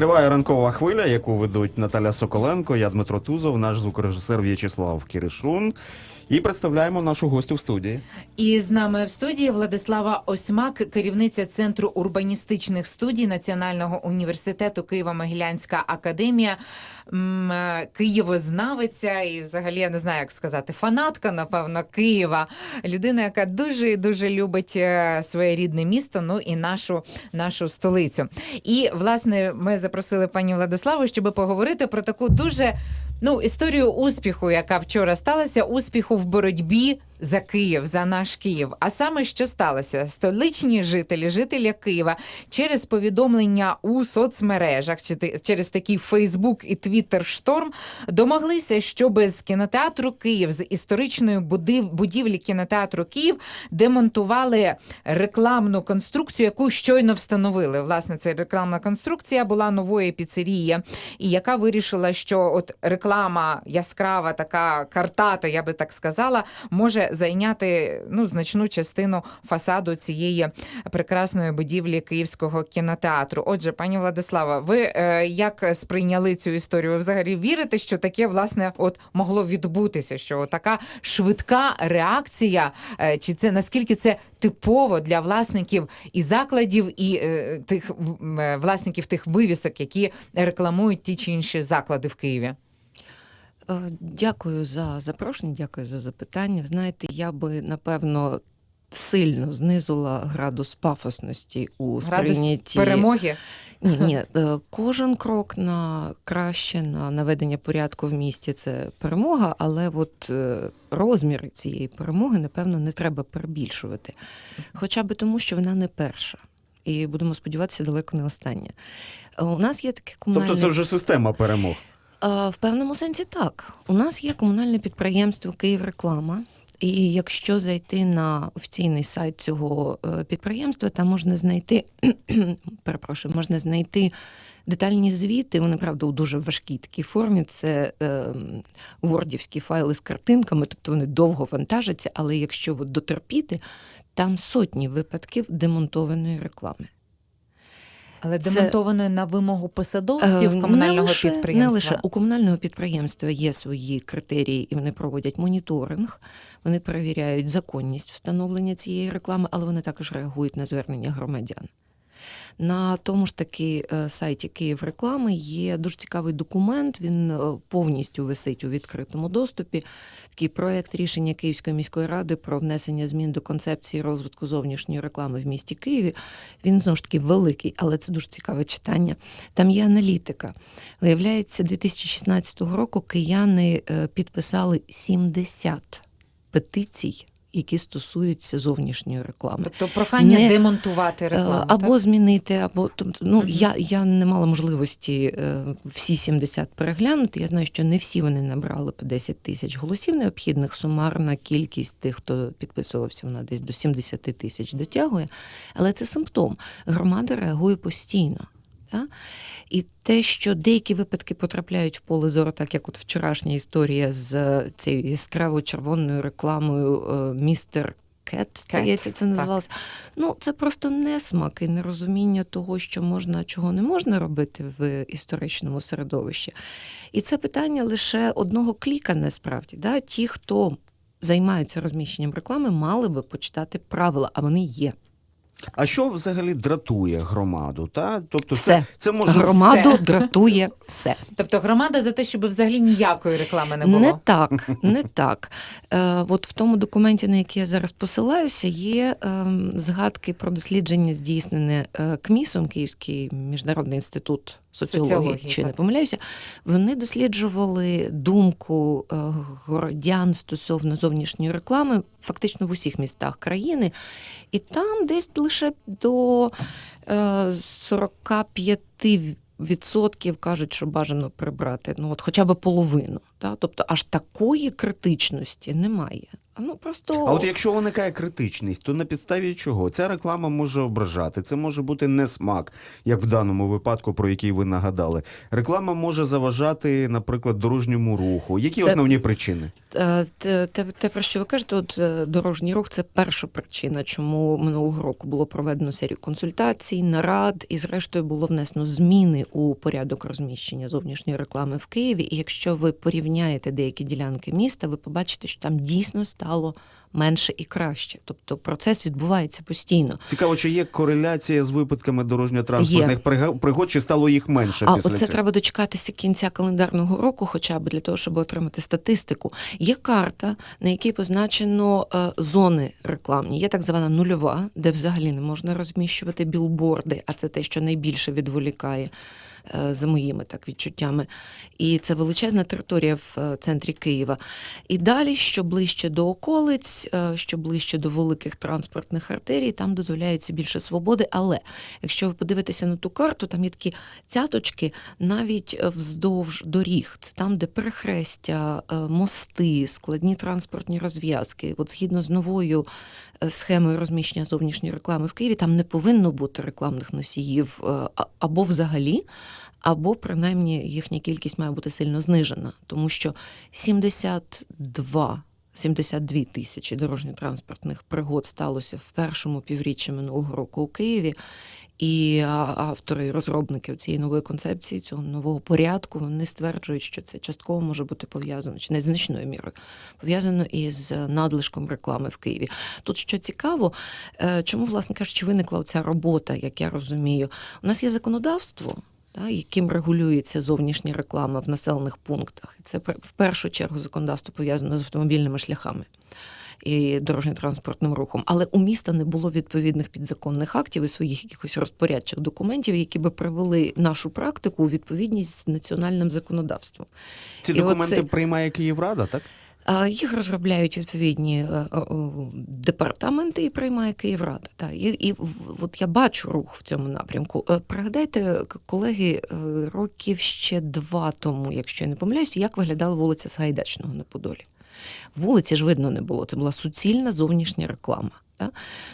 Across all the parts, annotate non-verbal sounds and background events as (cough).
Триває ранкова хвиля, яку ведуть Наталя Соколенко, я Дмитро Тузов, наш звукорежисер В'ячеслав Киришун. І представляємо нашу гостю в студії. І з нами в студії Владислава Осьмак, керівниця Центру урбаністичних студій Національного університету Києво-Могилянська академія, е, києвознавиця і, взагалі, я не знаю, як сказати, фанатка, напевно, Києва. Людина, яка дуже і дуже любить е, своє рідне місто, ну і нашу, нашу столицю. І власне ми запросили пані Владиславу, щоб поговорити про таку дуже. Ну, історію успіху, яка вчора сталася, успіху в боротьбі за Київ, за наш Київ. А саме що сталося? Столичні жителі, жителі Києва через повідомлення у соцмережах, через такий Фейсбук і Твіттер шторм домоглися, щоб з кінотеатру Київ, з історичної будівлі кінотеатру Київ демонтували рекламну конструкцію, яку щойно встановили. Власне, ця рекламна конструкція була нової піцерії, і яка вирішила, що от реклама яскрава, така картата, я би так сказала, може зайняти ну значну частину фасаду цієї прекрасної будівлі Київського кінотеатру. Отже, пані Владислава, ви е, як сприйняли цю історію? Ви взагалі вірите, що таке власне от могло відбутися? Що така швидка реакція, е, чи це наскільки це типово для власників і закладів, і е, тих власників тих вивісок, які рекламують ті чи інші заклади в Києві? Е, Дякую за запрошення, дякую за запитання. Знаєте, я би напевно сильно знизила градус пафосності у Градус сприйнятті перемоги. Ні, ні, (laughs) е, кожен крок на краще на наведення порядку в місті це перемога, але от е, розміри цієї перемоги, напевно, не треба перебільшувати. Хоча б тому, що вона не перша. І будемо сподіватися, далеко не остання. У нас є таке комунальне Тобто це вже система перемог. В певному сенсі так. У нас є комунальне підприємство Київреклама. І якщо зайти на офіційний сайт цього е, підприємства, там можна знайти, (clears throat) перепрошую, можна знайти детальні звіти. Вони правда у дуже важкій такій формі. Це е, вордівські файли з картинками, тобто вони довго вантажаться, але якщо от дотерпіти, там сотні випадків демонтованої реклами. Але Це- демонтованої на вимогу посадовців Е, комунального не лише, підприємства. Не лише у комунального підприємства є свої критерії, і вони проводять моніторинг. Вони перевіряють законність встановлення цієї реклами, але вони також реагують на звернення громадян. На тому ж таки е, сайті Київ реклами є дуже цікавий документ. Він е, повністю висить у відкритому доступі. Такий проект рішення Київської міської ради про внесення змін до концепції розвитку зовнішньої реклами в місті Києві. Він знову ж таки великий, але це дуже цікаве читання. Там є аналітика. Виявляється, 2016 року кияни е, підписали 70 петицій, які стосуються зовнішньої реклами. Тобто прохання Не- демонтувати Е, рекламу. Або так? змінити, або тобто, ну Мгм. я, я не мала можливості е, всі 70 переглянути. Я знаю, що не всі вони набрали по 10 тисяч голосів необхідних. Сумарна кількість тих, хто підписувався, вона десь до 70 тисяч дотягує. Але це симптом. Громада реагує постійно. Та? І те, що деякі випадки потрапляють в поле зору, так як от вчорашня історія з е, цією яскраво червоною рекламою е, містер Кет, здається, це називалося. Ну, це просто несмак і нерозуміння того, що можна, а чого не можна робити в історичному середовищі. І це питання лише одного кліка, насправді. Да? Ті, хто займаються розміщенням реклами, мали би почитати правила, а вони є. А що взагалі дратує громаду? Та? Тобто Все. це, це може Громаду все. дратує все. Тобто громада за те, щоб взагалі ніякої реклами не було. Не так, не так. Е, от в тому документі, на який я зараз посилаюся, є е, згадки про дослідження, здійснене е, КМІСом, Київський міжнародний інститут соціології, Соціології, чи так. не помиляюся. Вони досліджували думку е, городян стосовно зовнішньої реклами фактично в усіх містах країни, і там десь лише до е, 45 відсотків кажуть, що бажано прибрати, ну от хоча б половину. Та? Тобто аж такої критичності немає. Ну, просто... А от якщо виникає критичність, то на підставі чого? Ця реклама може ображати, це може бути несмак, як в даному випадку, про який ви нагадали. Реклама може заважати, наприклад, дорожньому руху. Які Це- основні причини? Е, Те, те, те, про що ви кажете, от е, дорожній рух це перша причина, чому минулого року було проведено серію консультацій, нарад, і зрештою було внесено зміни у порядок розміщення зовнішньої реклами в Києві. І якщо ви порівняєте деякі ділянки міста, ви побачите, що там дійсно стало менше і краще. Тобто процес відбувається постійно. Цікаво, чи є кореляція з випадками дорожньо-транспортних пригод, чи стало їх менше А після оце цього? треба дочекатися кінця календарного року, хоча б для того, щоб отримати статистику. Є карта, на якій позначено е, зони рекламні. Є так звана нульова, де взагалі не можна розміщувати білборди, а це те, що найбільше відволікає. Е, За моїми так відчуттями, і це величезна територія в е, центрі Києва. І далі, що ближче до околиць, е, що ближче до великих транспортних артерій, там дозволяється більше свободи. Але якщо ви подивитеся на ту карту, там є такі цяточки навіть вздовж доріг. Це там, де перехрестя, мости, складні транспортні розв'язки. От згідно з новою схемою розміщення зовнішньої реклами в Києві, там не повинно бути рекламних носіїв або взагалі. Або принаймні їхня кількість має бути сильно знижена, тому що 72 72 тисячі дорожньо-транспортних пригод сталося в першому півріччі минулого року у Києві. І автори і розробники цієї нової концепції, цього нового порядку, вони стверджують, що це частково може бути пов'язано, чи не значною мірою, пов'язано із надлишком реклами в Києві. Тут що цікаво, е, чому, власне кажучи, виникла ця робота, як я розумію. У нас є законодавство. Та, яким регулюється зовнішня реклама в населених пунктах. Це в першу чергу законодавство пов'язане з автомобільними шляхами і дорожньо-транспортним рухом. Але у міста не було відповідних підзаконних актів і своїх якихось розпорядчих документів, які би привели нашу практику у відповідність з національним законодавством. Ці і документи оце- приймає Київрада, так? Їх розробляють відповідні е, е, е, департаменти і приймає Київрада. Так. І, і от я бачу рух в цьому напрямку. Пригадайте, колеги, років ще два тому, якщо я не помиляюся, як виглядала вулиця Сагайдачного на Подолі. Вулиці ж видно не було. Це була суцільна зовнішня реклама. та.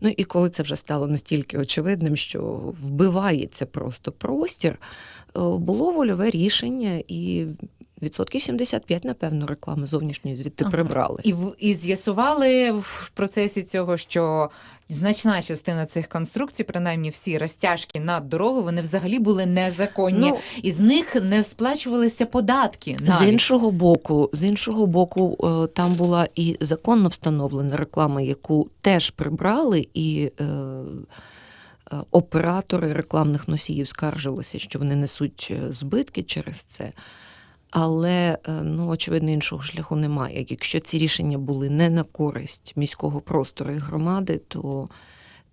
Ну і коли це вже стало настільки очевидним, що вбивається просто простір, було вольове рішення і. Відсотків 75, напевно, реклами зовнішньої звідти Ага. прибрали. І, в- і з'ясували в процесі цього, що значна частина цих конструкцій, принаймні всі розтяжки над дорогою, вони взагалі були незаконні. Ну, і з них не сплачувалися податки. З іншого боку, з іншого боку, е, там була і законно встановлена реклама, яку теж прибрали, і е, е, оператори рекламних носіїв скаржилися, що вони несуть збитки через це. Але е, ну, очевидно, іншого шляху немає. Якщо ці рішення були не на користь міського простору і громади, то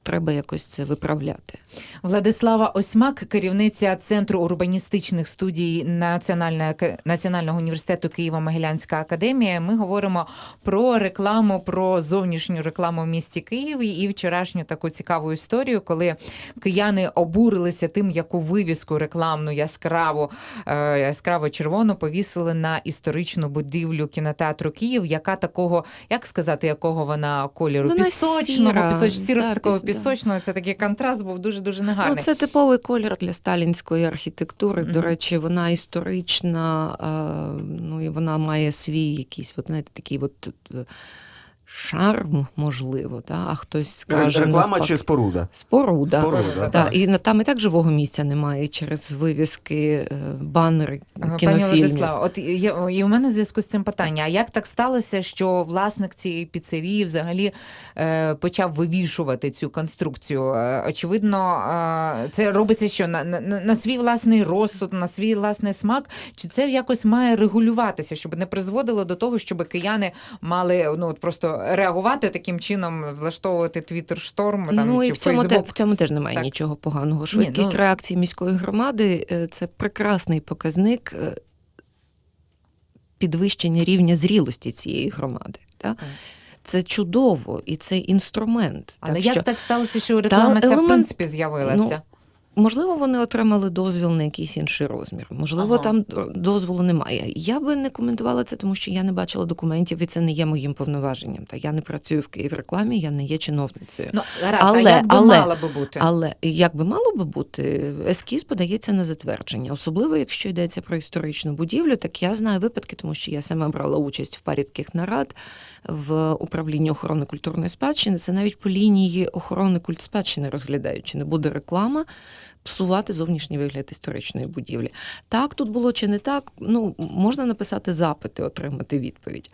треба якось це виправляти. Владислава Осьмак, керівниця Центру урбаністичних студій Національної ака- Національного університету Києво-Могилянська академія. Ми говоримо про рекламу, про зовнішню рекламу в місті Києві і вчорашню таку цікаву історію, коли кияни обурилися тим, яку вивіску рекламну яскраву, е, яскраво червону повісили на історичну будівлю кінотеатру Київ, яка такого, як сказати, якого вона кольору Вона пісочного, сіра, пісоч, сіро да, такого піс- да. пісочного. Це такий контраст був дуже дуже негарний. Ну, це типовий колір для сталінської архітектури. До речі, вона історична, е, ну і вона має свій якийсь, от, знаєте, такий от е, шарм, можливо, да? а хтось скаже. Реклама навпаки. чи споруда? Споруда. Споруда, Да, так. і на- там і так живого місця немає через вивіски, е, банери, Ага, Пані. Владислава, от є, і у мене в зв'язку з цим питання: а як так сталося, що власник цієї піцерії взагалі е, почав вивішувати цю конструкцію? Е, очевидно, е, це робиться що на, на, на свій власний розсуд, на свій власний смак, чи це якось має регулюватися, щоб не призводило до того, щоб кияни мали ну от просто реагувати таким чином, влаштовувати твіттер шторм там ну чи і в цьому, те, в цьому теж немає Так. нічого поганого. Швидкість ну- реакції міської громади е, це прекрасний показник е, підвищення рівня зрілості цієї громади. Та? Так. Це чудово і це інструмент. Але так як що, так сталося, що реклама ця в принципі з'явилася? Ну, Можливо, вони отримали дозвіл на якийсь інший розмір. Можливо, Ага. там дозволу немає. Я би не коментувала це, тому що я не бачила документів, і це не є моїм повноваженням. Та я не працюю в Київрекламі, я не є чиновницею. Ну, гаразд, Але- а як би але- мала би бути? Але як би мало би бути, ескіз подається на затвердження, особливо якщо йдеться про історичну будівлю. Так я знаю випадки, тому що я сама брала участь в парі таких нарад в управлінні охорони культурної спадщини. Це навіть по лінії охорони культспадщини розглядають, чи не буде реклама псувати зовнішній вигляд історичної будівлі. Так тут було чи не так? Ну можна написати запити, отримати відповідь.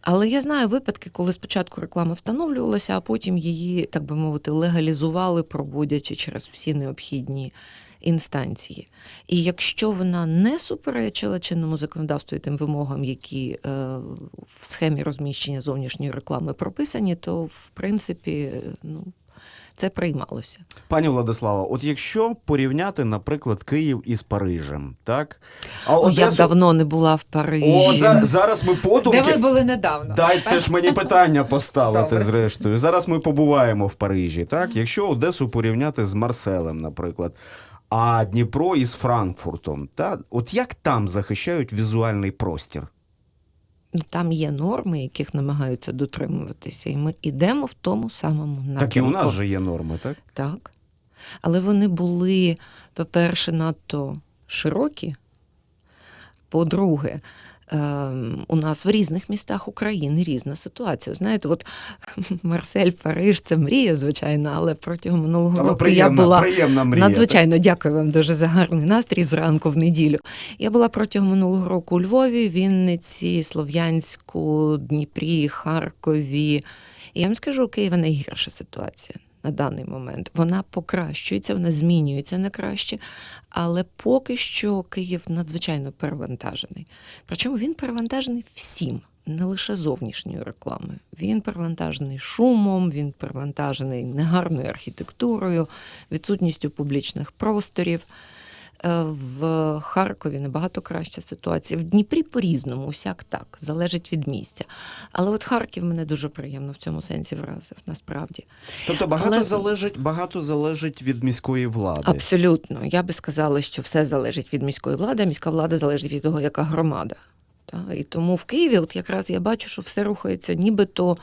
Але я знаю випадки, коли спочатку реклама встановлювалася, а потім її, так би мовити, легалізували, проводячи через всі необхідні інстанції. І якщо вона не суперечила чинному законодавству і тим вимогам, які е, в схемі розміщення зовнішньої реклами прописані, то в принципі ну, це приймалося. Пані Владислава, от якщо порівняти, наприклад, Київ із Парижем, так? А О, я давно не була в Парижі. О, зараз, зараз ми Де ви були недавно? Дайте ж мені питання поставити, Добре. зрештою. Зараз ми побуваємо в Парижі, так? Якщо Одесу порівняти з Марселем, наприклад, а Дніпро із Франкфуртом, та? от як там захищають візуальний простір? Там є норми, яких намагаються дотримуватися, і ми йдемо в тому самому напрямку. Так і у нас же є норми, так? Так. Але вони були, по-перше, надто широкі. По-друге, у нас в різних містах України різна ситуація. Знаєте, от (laughs) Марсель, Париж це мрія, звичайно, але протягом минулого Але року приємна, я була приємна мрія. Надзвичайно дякую вам дуже за гарний настрій зранку в неділю. Я була протягом минулого року у Львові, Вінниці, Слов'янську, Дніпрі, Харкові. І я вам скажу, у Києва найгірша ситуація на даний момент. Вона покращується, вона змінюється на краще, але поки що Київ надзвичайно перевантажений. Причому він перевантажений всім. Не лише зовнішньою рекламою. Він перевантажений шумом, він перевантажений негарною архітектурою, відсутністю публічних просторів. Е, В Харкові набагато краща ситуація. В Дніпрі по-різному, усяк так, залежить від місця. Але от Харків мене дуже приємно в цьому сенсі вразив, насправді. Тобто багато, Але- залежить, багато залежить від міської влади. Абсолютно. Я би сказала, що все залежить від міської влади, а міська влада залежить від того, яка громада. Та? І тому в Києві, от якраз я бачу, що все рухається нібито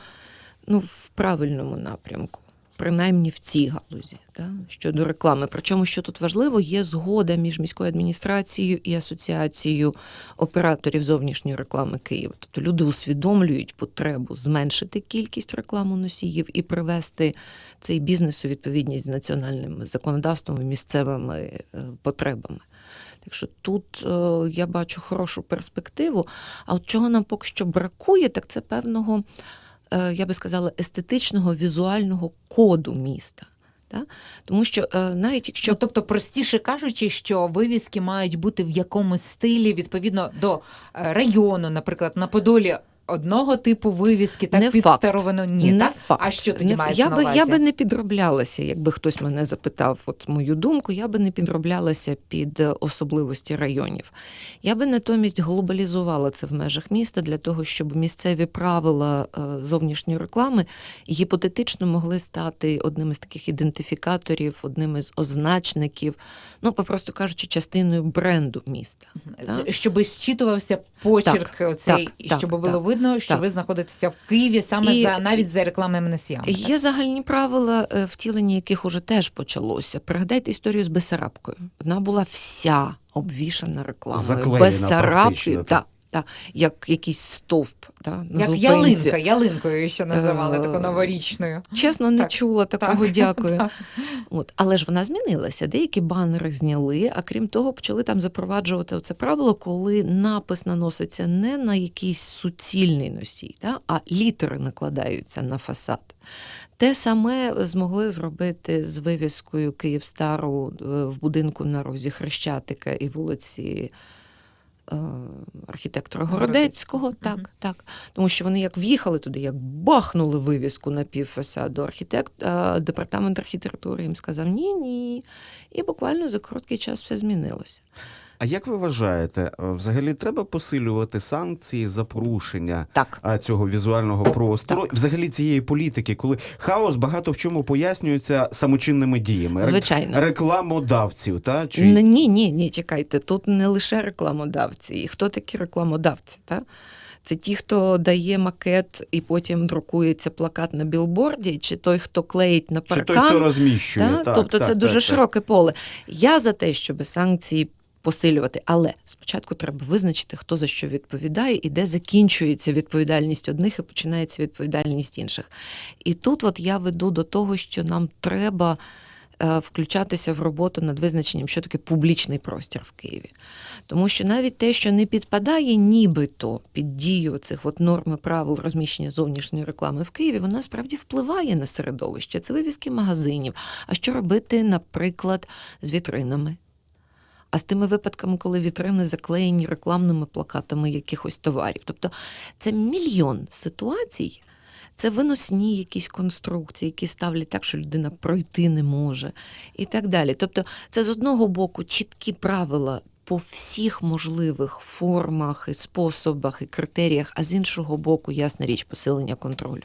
ну, в правильному напрямку. Принаймні в цій галузі та, щодо реклами. Причому, що тут важливо, є згода між міською адміністрацією і асоціацією операторів зовнішньої реклами Києва. Тобто люди усвідомлюють потребу зменшити кількість рекламоносіїв і привести цей бізнес у відповідність з національним законодавством і місцевими е, потребами. Так що тут е, я бачу хорошу перспективу. А от чого нам поки що бракує, так це певного, я би сказала, естетичного візуального коду міста. Та? Тому що е, навіть якщо Ну, тобто, простіше кажучи, що вивіски мають бути в якомусь стилі відповідно до е, району, наприклад, на Подолі одного типу вивіски, так Не під факт. ні, не так? факт. А що тоді Не- мається я на би, увазі? я би не підроблялася, якби хтось мене запитав от мою думку, я би не підроблялася під е, особливості районів. Я би натомість глобалізувала це в межах міста для того, щоб місцеві правила е, зовнішньої реклами гіпотетично могли стати одним із таких ідентифікаторів, одним із означників, ну, попросту кажучи, частиною бренду міста. Так? Щоб зчитувався почерк Так, цей, так, так, щоб було так, видно, що так. ви знаходитеся в Києві саме І- за навіть за рекламними носіями. так? Є загальні правила, е, втілення яких уже теж почалося. Пригадайте історію з Бесарабкою. Вона була вся обвішана рекламою. Заклеєна Бесарабки, практично, та, як якийсь стовп. Та, на Як зупинці. ялинка, ялинкою ще називали Е, таку новорічною. Чесно, не Так, чула такого, Так, дякую. так. От. Але ж вона змінилася. Деякі банери зняли, а крім того, почали там запроваджувати це правило, коли напис наноситься не на якийсь суцільний носій, та, а літери накладаються на фасад. Те саме змогли зробити з вивіскою Київстару е, в будинку на розі Хрещатика і вулиці. Е, Архітектора Городецького, так, так. Тому що вони як в'їхали туди, як бахнули вивіску на півфасаду. Архітект, е, департамент архітектури їм сказав ні, ні. І буквально за короткий час все змінилося. А як ви вважаєте, е, взагалі треба посилювати санкції за порушення Так. цього візуального простору, Так. взагалі цієї політики, коли хаос багато в чому пояснюється самочинними діями Звичайно. рекламодавців, та чи Ні, ні, ні, чекайте. Тут не лише рекламодавці. І хто такі рекламодавці? Та? Це ті, хто дає макет і потім друкується плакат на білборді, чи той, хто клеїть на чи той, хто розміщує? Та? Так, тобто так, це так, дуже так. широке поле. Я за те, щоб санкції посилювати, але спочатку треба визначити, хто за що відповідає і де закінчується відповідальність одних і починається відповідальність інших. І тут от я веду до того, що нам треба. е, Включатися в роботу над визначенням, що таке публічний простір в Києві. Тому що навіть те, що не підпадає нібито під дію цих от норм і правил розміщення зовнішньої реклами в Києві, вона справді впливає на середовище. Це вивіски магазинів. А що робити, наприклад, з вітринами? А з тими випадками, коли вітрини заклеєні рекламними плакатами якихось товарів. Тобто це мільйон ситуацій. Це виносні якісь конструкції, які ставлять так, що людина пройти не може, і так далі. Тобто, це з одного боку чіткі правила по всіх можливих формах і способах і критеріях, а з іншого боку, ясна річ, посилення контролю.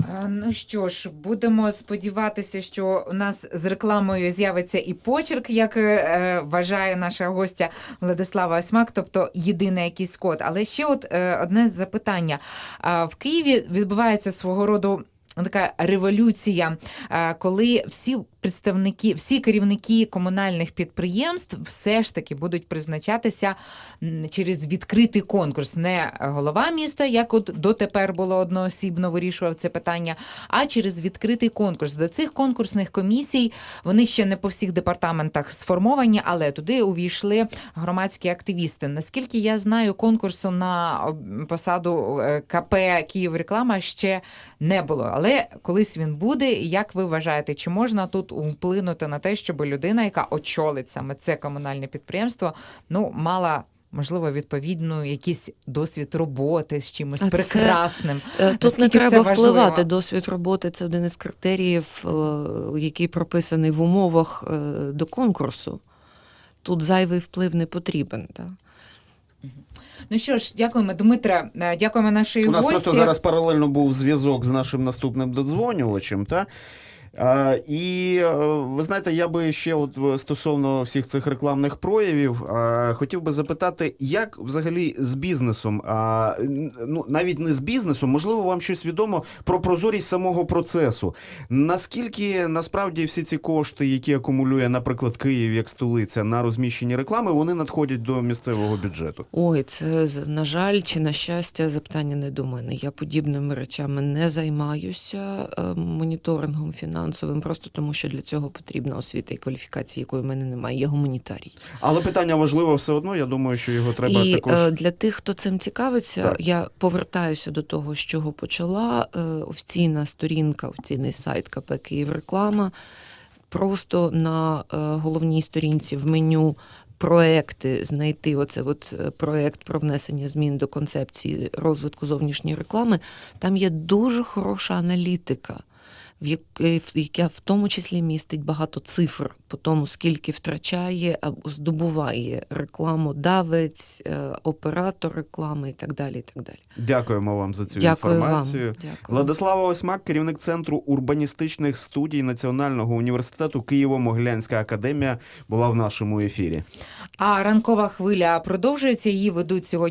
Е, Ну що ж, будемо сподіватися, що у нас з рекламою з'явиться і почерк, як е, вважає наша гостя Владислава Осьмак, тобто єдиний якийсь код. Але ще от е, одне запитання. А, В Києві відбувається свого роду. Така революція, е, коли всі представники, всі керівники комунальних підприємств все ж таки будуть призначатися через відкритий конкурс, не голова міста, як от дотепер було одноосібно вирішував це питання, а через відкритий конкурс. До цих конкурсних комісій вони ще не по всіх департаментах сформовані, але туди увійшли громадські активісти. Наскільки я знаю, конкурсу на посаду е, КП Київ реклама ще не було. Але колись він буде. Як ви вважаєте, чи можна тут вплинути на те, щоб людина, яка очолить саме це комунальне підприємство, ну мала. Можливо, відповідно, якийсь досвід роботи з чимось А це- прекрасним. Е, Тут не треба важливо? впливати. Досвід роботи це один із критеріїв, е, який прописаний в умовах е, до конкурсу. Тут зайвий вплив не потрібен. Так? Ну що ж, дякуємо, Дмитре. Дякуємо нашій У нас гості. просто зараз паралельно був зв'язок з нашим наступним додзвонювачем. Та? І е, ви знаєте, я би ще от е, стосовно всіх цих рекламних проявів хотів би запитати, як взагалі з бізнесом, ну навіть не з бізнесом, можливо, вам щось відомо про прозорість самого процесу. Наскільки насправді всі ці кошти, які акумулює, наприклад, Київ як столиця на розміщення реклами, вони надходять до місцевого бюджету? Ой, це на жаль чи на щастя запитання не до мене. Я подібними речами не займаюся е, моніторингом фінансовим, просто тому що для цього потрібна освіта і кваліфікація, якої в мене немає. Я гуманітарій. Але питання важливе все одно. Я думаю, що його треба і також. е, для тих, хто цим цікавиться, Так. я повертаюся до того, з чого почала. Е, офіційна сторінка, офіційний сайт КП Київ Реклама. Просто на е, головній сторінці в меню проекти знайти оце от проект про внесення змін до концепції розвитку зовнішньої реклами. Там є дуже хороша аналітика. В яка в тому числі містить багато цифр по тому, скільки втрачає або здобуває рекламодавець, е, оператор реклами і так далі. І так далі. Дякуємо вам за цю Дякую вам. інформацію. Дякую. Владислава Осьмак, керівник центру урбаністичних студій Національного університету Києво-Могилянська академія, була в нашому ефірі. А ранкова хвиля продовжується. Її ведуть сьогодні